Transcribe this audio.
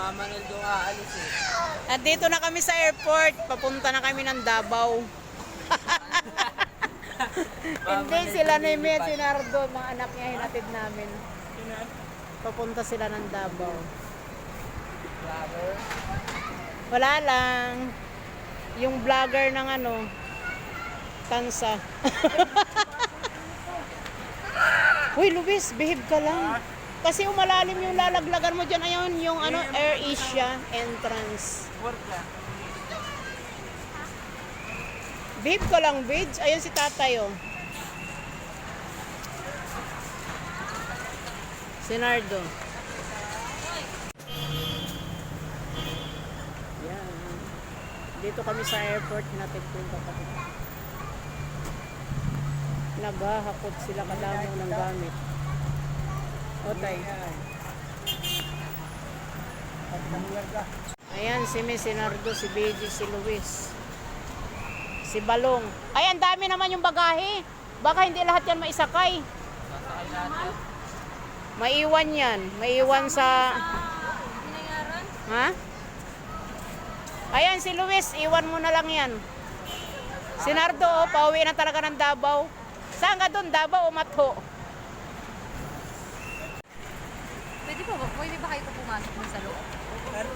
Mama Naldo aalis eh. Nandito na kami sa airport. Papunta na kami ng Davao. Hindi sila ni Mia Sinardo, mga anak niya hinatid namin. Papunta sila ng Davao. Vlogger. Wala lang. Yung vlogger ng ano, Tansa. Uy, Luis, behave ka lang. Kasi umalalim yung lalaglagan mo dyan. Ayun, yung ano, Air Asia entrance. Behave ka lang, Vidge. Ayun si tatay, oh. Sinardo. Yan. Dito kami sa airport, hinatid ko yung kapatid. Naghahakot sila kadamo ng gamit. Otay. Ayan, si Miss Sinardo, si Beji, si Luis. Si Balong. Ay, ang dami naman yung bagahe. Baka hindi lahat yan maisakay. Maiwan yan. Maiwan sa... Ha? Ayan, si Luis. Iwan mo na lang yan. Si Nardo, oh, pauwi na talaga ng Davao. Saan ka doon? Davao o Matho? Pa ba? Pwede ba kayo pumasok mo sa loob?